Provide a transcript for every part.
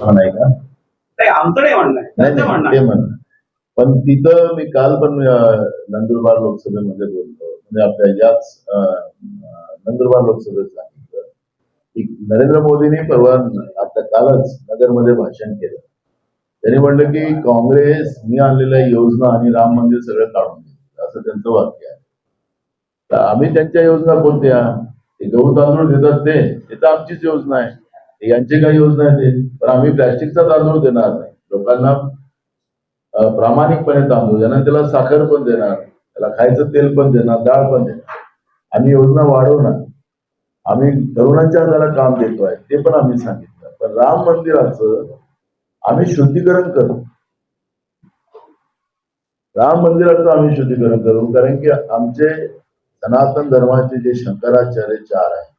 नाही का? नाही आमचं नाही म्हणणं आहे. नाही त्यांचं म्हणणं नाही आहे. ते म्हणणं पण तिथं मी काल पण अं, नंदुरबार लोकसभेमध्ये बोललो. म्हणजे आपल्या याच अं, नंदुरबार लोकसभेत सांगितलं. की नरेंद्र मोदींनी परवा आपल्या कालच नगरमध्ये भाषण केलं. त्यांनी म्हणलं की काँग्रेस मी आणलेल्या योजना आणि राम मंदिर सगळं काढून घेतलं असं त्यांचं वाक्य आहे. तर आम्ही त्यांच्या योजना कोणत्या? ते गहू तांदूळ देतात ते. ते तर आमचीच योजना आहे. यांची काही योजना आहे पण आम्ही प्लॅस्टिकचा तांदूळ देणार नाही. लोकांना प्रामाणिकपणे तांदूळ देणार. त्याला साखर पण देणार. त्याला खायचं तेल पण देणार. डाळ पण देणार. आम्ही योजना वाढवणार. आम्ही तरुणांच्या हाताला काम देतोय ते पण आम्ही सांगितलं. पण राम मंदिराचं आम्ही शुद्धीकरण करू. राम मंदिराचं आम्ही शुद्धीकरण करू. कारण की आमचे सनातन धर्माचे जे शंकराचार्य चार आहेत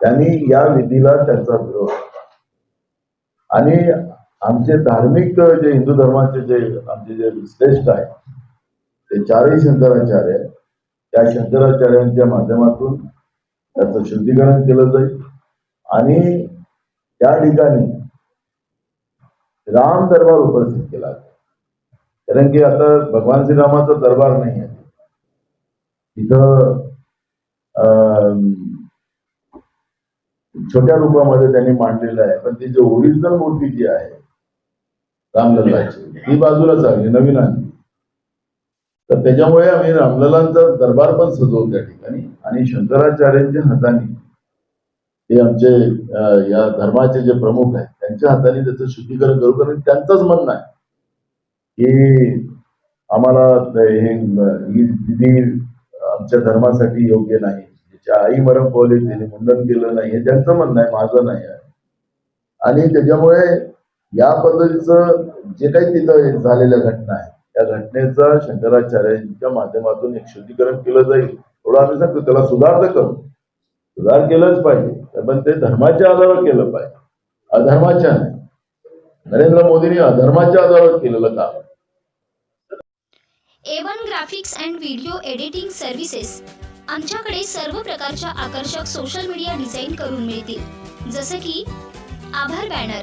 त्यांनी या विधीला त्यांचा विरोध केला. आणि आमचे धार्मिक जे हिंदू धर्माचे जे आमचे जे श्रेष्ठ आहेत ते चारही शंकराचार्य त्या शंकराचार्यांच्या माध्यमातून त्याचं शुद्धीकरण केलं जाईल. आणि त्या ठिकाणी राम दरबार उपस्थित केला कारण की आता भगवान श्रीरामाचा दरबार नाही आहे. तिथं अं, छोट्या रूपामध्ये त्यांनी मांडलेलं आहे पण ती जी ओरिजिनल मूर्ती जी आहे रामलल्लाची ती बाजूला चालली नवीन आणली तर त्याच्यामुळे आम्ही रामलल्लांचा दरबार पण सजवू त्या ठिकाणी आणि शंकराचार्यांच्या हाताने ते आमचे या धर्माचे जे प्रमुख आहेत त्यांच्या हाताने त्याचं शुद्धीकरण करू कारण त्यांचंच म्हणणं आहे की आम्हाला हे विधी आमच्या धर्मासाठी योग्य नाही ज्याच्या आई मरण पावली त्यांनी मुंडन केलं नाही हे त्यांचं म्हणणं आहे माझं नाही आहे. आणि त्याच्यामुळे या पद्धतीचं जे काही तिथं झालेल्या घटना आहेत त्या घटनेचं शंकराचार्यांच्या माध्यमातून एक शुद्धीकरण केलं जाईल थोडं आम्ही सांगतो त्याला सुधार तर करू. सुधार केलंच पाहिजे पण ते धर्माच्या आधारावर केलं पाहिजे. अधर्माच्या नाही. नरेंद्र मोदींनी अधर्माच्या आधारावर केलेलं काम. A one graphics and video editing services आमच्याकडे सर्व प्रकारच्या आकर्षक सोशल मीडिया डिझाईन करून मिळतील. जसं की आभार बॅनर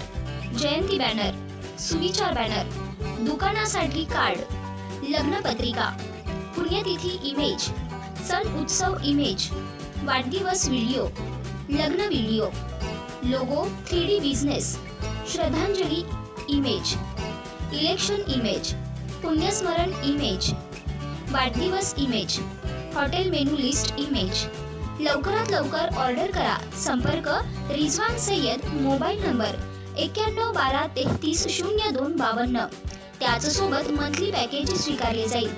जयंती बॅनर सुविचार बॅनर दुकानासाठी कार्ड लग्नपत्रिका पुण्यतिथी इमेज सण उत्सव इमेज वाढदिवस व्हिडिओ लग्न video logo three D business श्रद्धांजली इमेज इलेक्शन इमेज पुण्यस्मरण इमेज वाढदिवस image hotel menu list image. लवकरात लवकर ऑर्डर करा. संपर्क रिझवान सय्यद मोबाईल नंबर एक्क्याण्णव बारा तेहतीस शून्य दोन बावन्न. त्याचसोबत मंथली पॅकेज स्वीकारले जाईल.